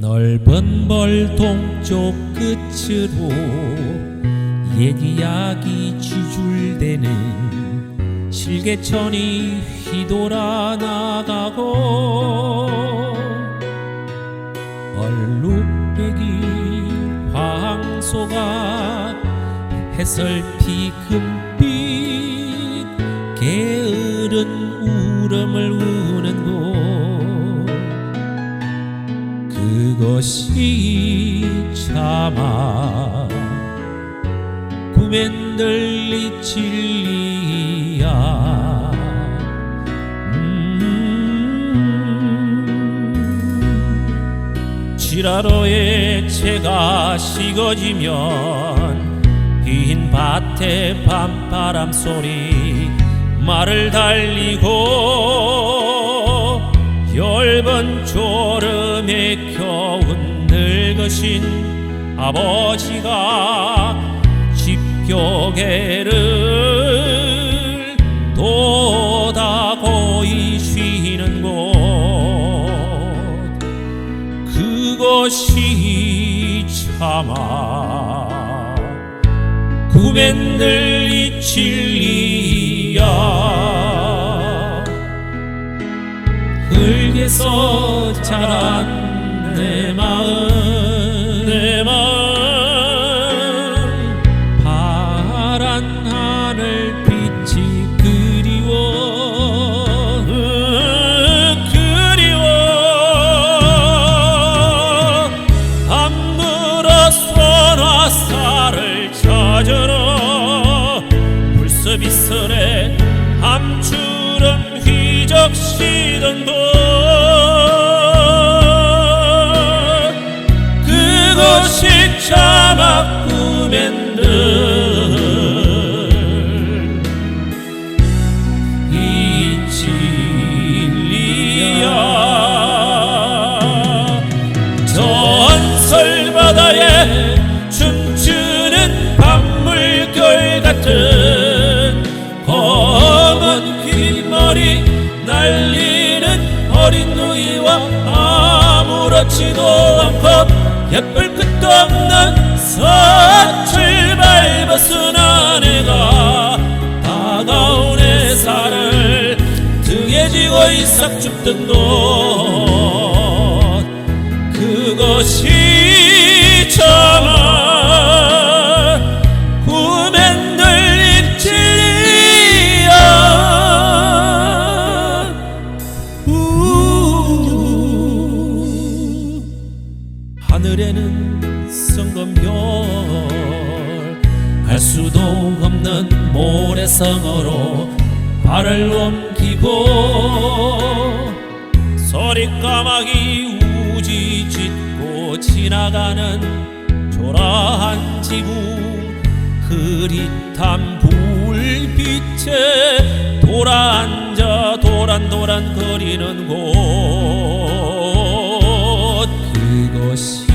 넓은 벌 동쪽 끝으로 얘기야기 쥐줄대는 실개천이 휘돌아 나가고 얼룩배기 황소가 해설피 금빛 게으른 울음을 맨들리 진리야. 음. 지라로의 채가 식어지면 빈 밭에 밤바람 소리 말을 달리고 엷은 졸음에 겨운 늙으신 아버지가 집 교계를 도다 고이 쉬는 곳. 그것이 차마 구맨들 이 진리야. 흙에서 자란 내 마음 서비설에 함추름 휘적시던 곳 그것이 자막 구맨들. 이 진리야. 전설 바다에 춤 날리는 어린 누이와 아무렇지도 않고 예쁠 끝도 없는 사출 밟아쓴 아내가 다가온 햇살을 등에 지고 이삭 줍던 곳. 그것이 참 하늘에는 성검별 알 수도 없는 모래성어로 발을 옮기고 소리까마귀 우지 짓고 지나가는 초라한 지붕 흐릿한 불빛에 돌아앉아 도란도란 거리는 곳. 그것이